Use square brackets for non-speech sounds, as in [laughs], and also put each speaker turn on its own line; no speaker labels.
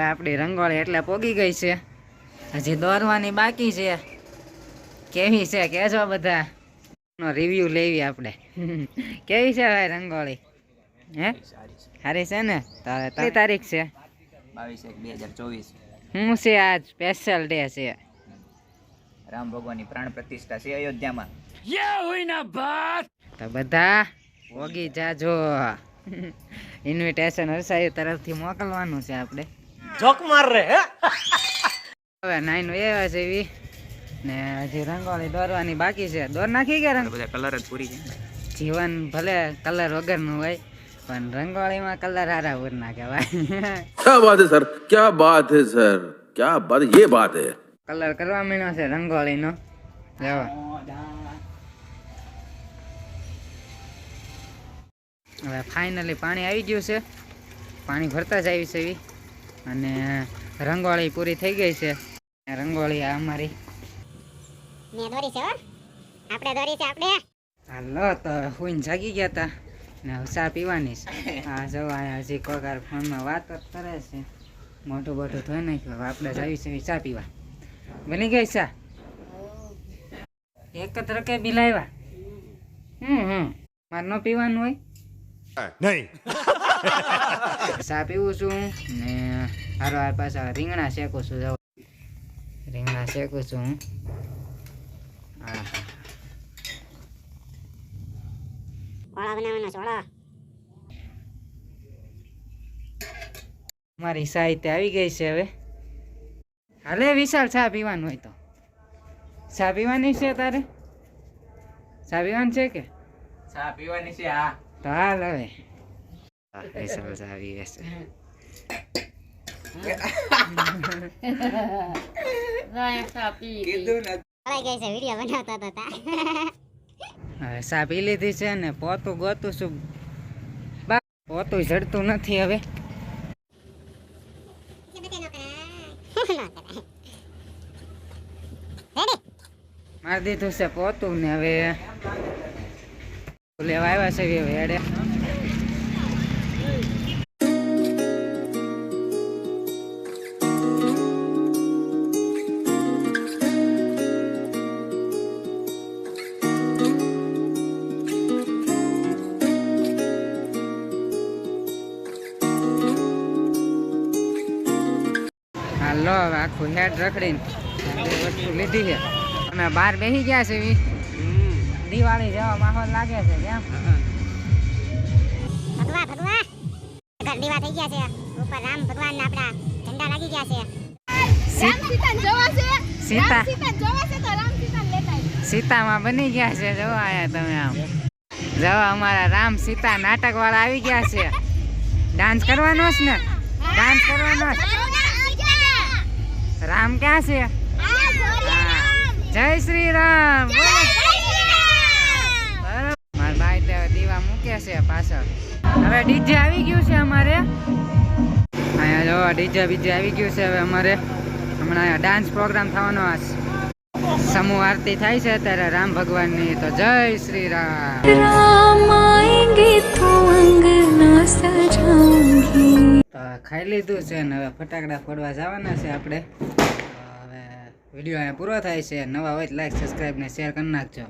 આપણી રંગોળી એટલે પોગી ગઈ છે. હજી દોરવાની બાકી છે. કેવી છે કેજો બધા. નો રિવ્યુ લેવી આપણે. [laughs] કેવી છે ભાઈ રંગોળી? હે? સારી છે ને? તારે તારીખ છે.
બાવીસ એક બે હજાર ચોવીસ.
હું છે આજ સ્પેશિયલ ડે છે.
રામ ભગવાનની પ્રાણ પ્રતિષ્ઠા છે અયોધ્યામાં. યે હોઈના બાત!
તો બધા ઓગી જાજો. ઇન્વિટેશન હર્ષાઈ તરફથી મોકલવાનું છે આપણે.
જોક માર રે
હવે નાઈન એવા છે એવી ને હજી રંગોળી દોરવાની બાકી છે. દોર નાખી ગયા રંગ?
બધા કલર જ પૂરી છે.
જીવન ભલે કલર વગરનું હોય પણ રંગોળીમાં કલર હારા ઉર ના કહેવાય. [laughs]
ક્યાં બાત હે સર? ક્યાં બાત હે સર? ક્યાં બાત? યે બાત હે.
કલર કરવા માંડ્યો છે રંગોળીનો. જવા હવે ફાઇનલી પાણી આવી ગયું છે. પાણી ભરતા જ આવી છે એવી અને રંગોળી પૂરી થઈ ગઈ છે. રંગોળી આ અમારી.
મેં દોરી છે આપણે દોરી છે આપણે.
હાલો તો હું જાગી ગયા હતા ને ચા પીવાની છે. આ જવા હજી કોકાર ફોનમાં વાત કરે છે. મોટું બોટું ધોઈ નાખ્યું. આપણે જ આવી છે ચા પીવા. બની ગઈ સા એક તરકે બિલાવ્યા બિલ હમ હમ. મારે ન પીવાનું હોય?
નહીં.
સા પીવું છું ને હારો હાર પાછા રીંગણા શેકું છું જો રીંગણા શેકું છું હું. હા
ઓળા બનાવવાનો
મારી સાહિત્ય આવી ગઈ છે હવે. હાલે વિશાલ ચા પીવાનું હોય તો. ચા પીવાની છે તારે? ચા પીવાની છે કે?
ચા પીવાની છે હા.
તો હાલ હવે. વિશાલ ચા પીવે છે.
કીધું ને
ઓળાઈ ગઈ છે વીડિયો બનાવતા હતા તા.
હવે ચા પી લીધી છે ને પોતું ગોતું છું. બા પોતું જડતું નથી હવે. મારી દીધું છે પોતું ને હવે. લેવા આવ્યા છે હવે હવે આખું હેડ રખડીને વસ્તુ લીધી છે. અમે બહાર બેસી ગયા છે દિવાળી જેવા માહોલ લાગે છે કેમ?
ભગવા ભગવા ઘર દીવા થઈ ગયા છે. ઉપર રામ ભગવાન આપણા ઝંડા લાગી ગયા છે.
સીતા સીતામાં બની ગયા છે જો આયા તમે આમ. જો અમારા રામ સીતા નાટક વાળા આવી ગયા છે. ડાન્સ કરવાનો છે ને. ડાન્સ કરવાનો છે રામ ક્યાં છે? જય શ્રી રામ મારા ભાઈ તો દીવા મૂકે છે પાછળ. હવે ડીજે આવી ગયું છે અમારે. અહીંયા જો ડીજે બીજે આવી ગયું છે હવે અમારે. હમણાં ડાન્સ પ્રોગ્રામ થવાનો આ સમૂહ આરતી થાય છે ત્યારે રામ ભગવાનની. તો જય શ્રી રામ રામ ખાઈ લીધું છે ને હવે ફટાકડા ફોડવા જવાના છે આપણે. હવે વીડિયો અહીંયા પૂરો થાય છે. નવા હોય લાઈક સબસ્ક્રાઈબ ને શેર કરી નાખજો.